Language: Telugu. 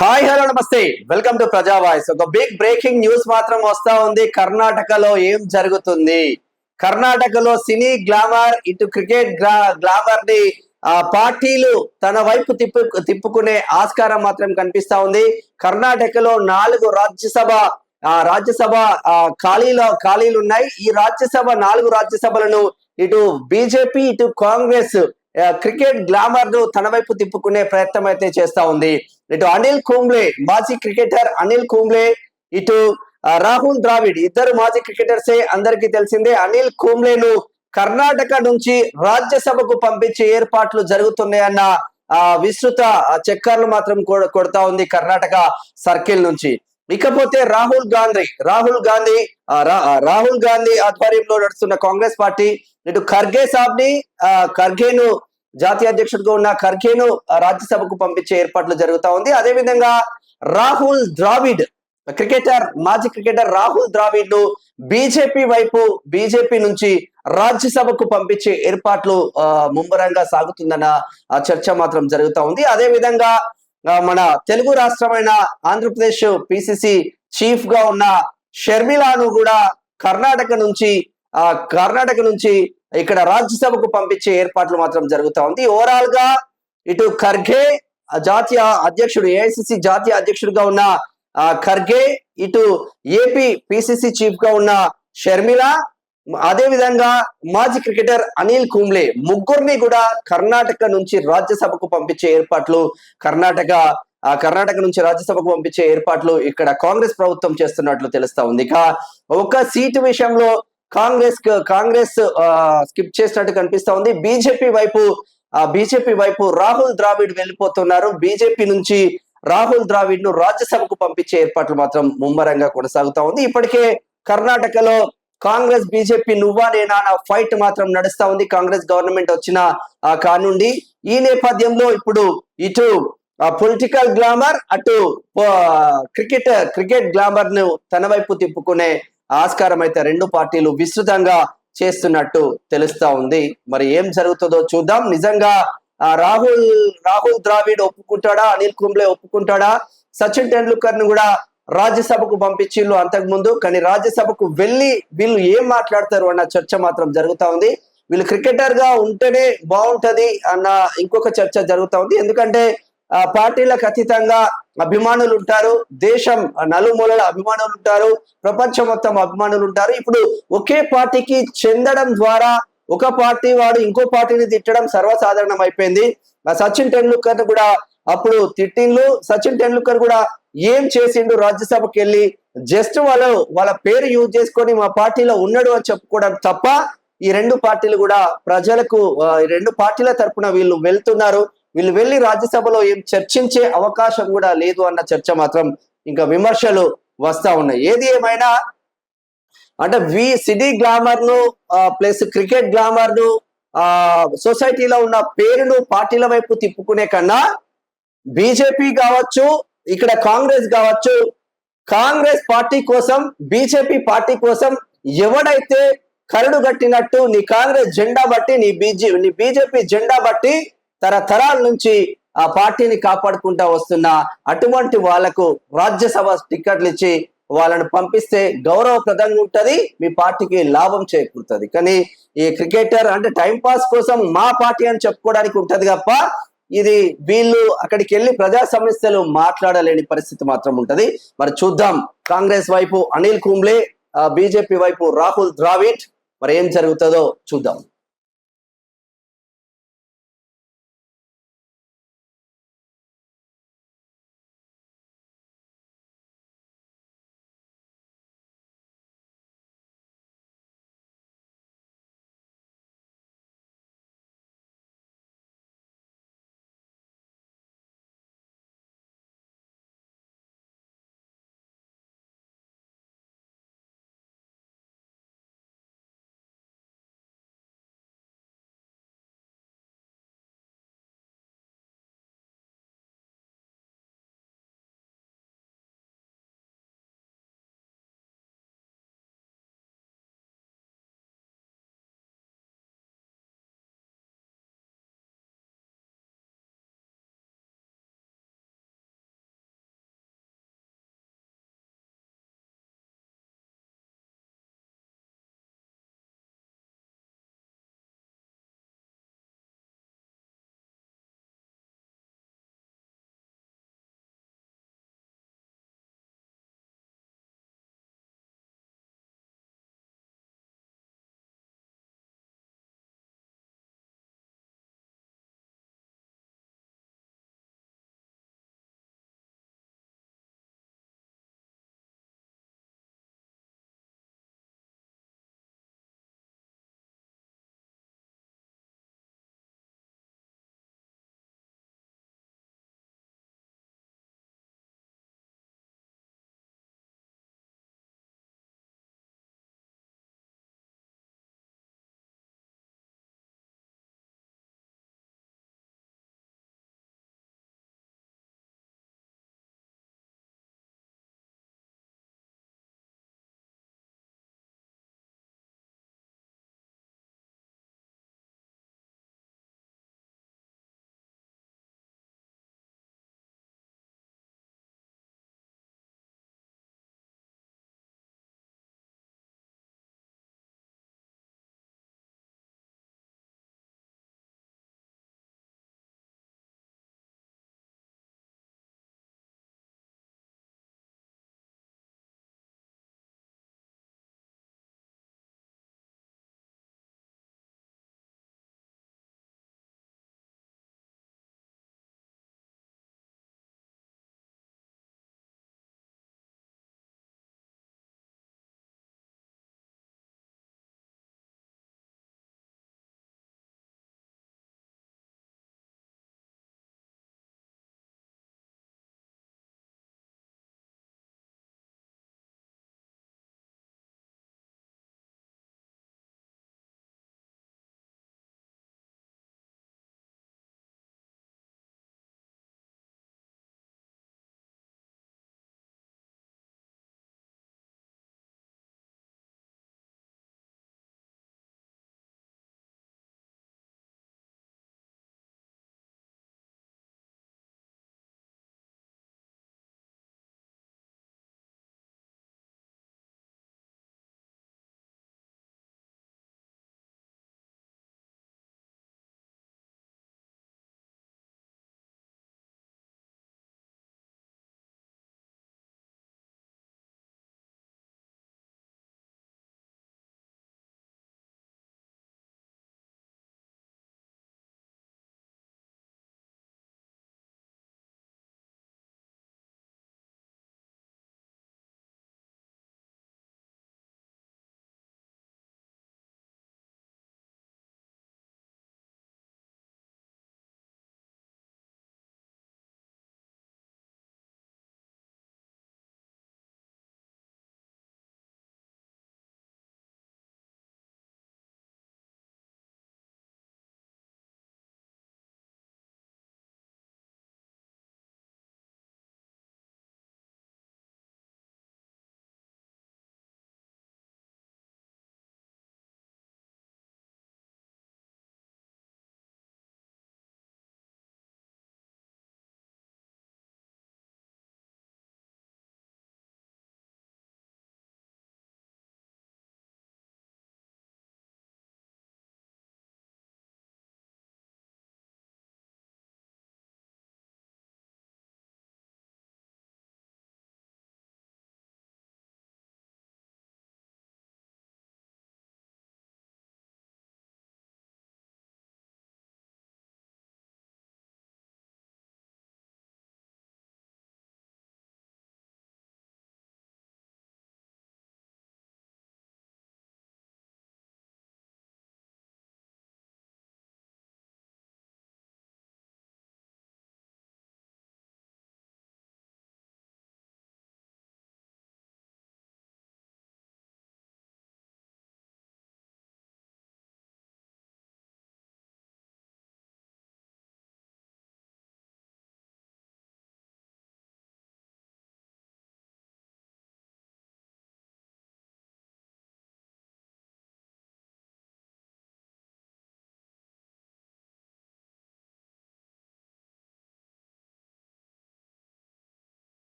హాయ్ హలో నమస్తే. Welcome to Praja voice. ఒక బిగ్ బ్రేకింగ్ న్యూస్ మాత్రం వస్తా ఉంది. కర్ణాటకలో ఏం జరుగుతుంది? కర్ణాటకలో సినీ గ్లామర్ ఇటు క్రికెట్ గ్లామర్ని ఆ పార్టీలు తన వైపు తిప్పు తిప్పుకునే ఆస్కారం మాత్రం కనిపిస్తా ఉంది. కర్ణాటకలో నాలుగు రాజ్యసభ రాజ్యసభ ఖాళీలో ఖాళీలు ఉన్నాయి ఈ రాజ్యసభ నాలుగు రాజ్యసభలను ఇటు బీజేపీ ఇటు కాంగ్రెస్ క్రికెట్ గ్లామర్ను తన వైపు తిప్పుకునే ప్రయత్నం అయితే చేస్తా ఉంది. ఇటు అనిల్ కుంబ్లే మాజీ క్రికెటర్ అనిల్ కుంబ్లే ఇటు రాహుల్ ద్రావిడ్ ఇద్దరు మాజీ క్రికెటర్సే అందరికీ తెలిసిందే. అనిల్ కుంబ్లేను కర్ణాటక నుంచి రాజ్యసభకు పంపించే ఏర్పాట్లు జరుగుతున్నాయన్న ఆ విస్తృత చక్కర్లు మాత్రం కొడతా ఉంది కర్ణాటక సర్కిల్ నుంచి. ఇకపోతే రాహుల్ గాంధీ రాహుల్ గాంధీ రాహుల్ గాంధీ ఆధ్వర్యంలో నడుస్తున్న కాంగ్రెస్ పార్టీ ఇటు ఖర్గే సాబ్ని ఖర్గేను జాతీయ అధ్యక్షుడిగా ఉన్న ఖర్గేను రాజ్యసభకు పంపించే ఏర్పాట్లు జరుగుతా ఉంది. అదే విధంగా రాహుల్ ద్రావిడ్ క్రికెటర్ మాజీ క్రికెటర్ రాహుల్ ద్రావిడ్ను బీజేపీ వైపు బీజేపీ నుంచి రాజ్యసభకు పంపించే ఏర్పాట్లు ముమ్మరంగా సాగుతుందన్న ఆ, చర్చ మాత్రం జరుగుతూ ఉంది. అదే విధంగా మన తెలుగు రాష్ట్రమైన ఆంధ్రప్రదేశ్ పిసిసి చీఫ్గా ఉన్న షర్మిలాను కూడా కర్ణాటక నుంచి ఆ కర్ణాటక నుంచి ఇక్కడ రాజ్యసభకు పంపించే ఏర్పాట్లు మాత్రం జరుగుతూ ఉంది. ఓవరాల్గా ఇటు ఖర్గే జాతీయ అధ్యక్షుడు ఏఐసిసి జాతీయ అధ్యక్షుడిగా ఉన్న ఆ ఖర్గే ఇటు ఏపీ పిసిసి చీఫ్గా ఉన్న షర్మిల అదే విధంగా మాజీ క్రికెటర్ అనిల్ కుంబ్లే ముగ్గురిని కూడా కర్ణాటక నుంచి రాజ్యసభకు పంపించే ఏర్పాట్లు కర్ణాటక ఆ కర్ణాటక నుంచి రాజ్యసభకు పంపించే ఏర్పాట్లు ఇక్కడ కాంగ్రెస్ ప్రభుత్వం చేస్తున్నట్లు తెలుస్తా ఉంది. ఇక ఒక సీటు విషయంలో కాంగ్రెస్ కాంగ్రెస్ ఆ, స్కిప్ చేసినట్టు కనిపిస్తా ఉంది. బీజేపీ వైపు ఆ బీజేపీ వైపు రాహుల్ ద్రావిడ్ వెళ్ళిపోతున్నారు. బీజేపీ నుంచి రాహుల్ ద్రావిడ్ను రాజ్యసభకు పంపించే ఏర్పాట్లు మాత్రం ముమ్మరంగా కొనసాగుతా ఉంది. ఇప్పటికే కర్ణాటకలో కాంగ్రెస్ బీజేపీ నువ్వా నేనా అన్న ఫైట్ మాత్రం నడుస్తా ఉంది. కాంగ్రెస్ గవర్నమెంట్ వచ్చిన ఆ కానుండి. ఈ నేపథ్యంలో ఇప్పుడు ఇటు పొలిటికల్ గ్లామర్ అటు క్రికెట్ క్రికెట్ గ్లామర్ను తన వైపు తిప్పుకునే ఆస్కారం అయితే రెండు పార్టీలు విస్తృతంగా చేస్తున్నట్టు తెలుస్తా ఉంది. మరి ఏం జరుగుతుందో చూద్దాం. నిజంగా ఆ, రాహుల్ రాహుల్ ద్రావిడ్ ఒప్పుకుంటాడా? అనిల్ కుంబ్లే ఒప్పుకుంటాడా? సచిన్ టెండూల్కర్ను కూడా రాజ్యసభకు పంపించిళ్ళు అంతకు ముందు కానీ రాజ్యసభకు వెళ్ళి వీళ్ళు ఏం మాట్లాడతారు అన్న చర్చ మాత్రం జరుగుతా ఉంది. వీళ్ళు క్రికెటర్గా ఉంటేనే బాగుంటది అన్న ఇంకొక చర్చ జరుగుతా ఉంది. ఎందుకంటే పార్టీలకు అతీతంగా అభిమానులు ఉంటారు దేశం నలుమూలల అభిమానులు ఉంటారు ప్రపంచం మొత్తం అభిమానులు ఉంటారు ఇప్పుడు ఒకే పార్టీకి చెందడం ద్వారా ఒక పార్టీ వాడు ఇంకో పార్టీని తిట్టడం సర్వసాధారణం అయిపోయింది సచిన్ టెండూల్కర్ కూడా అప్పుడు తిట్టిండ్లు సచిన్ టెండూల్కర్ కూడా ఏం చేసిండు? రాజ్యసభకి వెళ్ళి జస్ట్ వాళ్ళు వాళ్ళ పేరు యూజ్ చేసుకొని మా పార్టీలో ఉన్నాడు అని చెప్పుకోవడం తప్ప ఈ రెండు పార్టీలు కూడా ప్రజలకు ఈ రెండు పార్టీల తరపున వీళ్ళు వెళ్తున్నారు. వీళ్ళు వెళ్ళి రాజ్యసభలో ఏం చర్చించే అవకాశం కూడా లేదు అన్న చర్చ మాత్రం ఇంకా విమర్శలు వస్తా ఉన్నాయి. ఏది ఏమైనా అంటే వి సిటీ గ్లామర్ను ప్లస్ క్రికెట్ గ్లామర్ను ఆ సొసైటీలో ఉన్న పేరును పార్టీల వైపు తిప్పుకునే కన్నా బీజేపీ కావచ్చు ఇక్కడ కాంగ్రెస్ కావచ్చు కాంగ్రెస్ పార్టీ కోసం బీజేపీ పార్టీ కోసం ఎవడైతే కరడు కట్టినట్టు నీ కాంగ్రెస్ జెండా బట్టి నీ బీజే నీ బీజేపీ జెండా బట్టి తరతరాల నుంచి ఆ పార్టీని కాపాడుకుంటా వస్తున్న అటువంటి వాళ్ళకు రాజ్యసభ టికెట్లు ఇచ్చి వాళ్ళను పంపిస్తే గౌరవప్రదంగా ఉంటుంది మీ పార్టీకి లాభం చేకూరుతుంది. కానీ ఈ క్రికెటర్ అంటే టైం పాస్ కోసం మా పార్టీ అని చెప్పుకోవడానికి ఉంటది తప్ప ఇది వీళ్ళు అక్కడికి వెళ్ళి ప్రజా సమస్యలు మాట్లాడలేని పరిస్థితి మాత్రం ఉంటది. మరి చూద్దాం కాంగ్రెస్ వైపు అనిల్ కుంబ్లే బీజేపీ వైపు రాహుల్ ద్రావిడ్ మరి ఏం జరుగుతుందో చూద్దాం.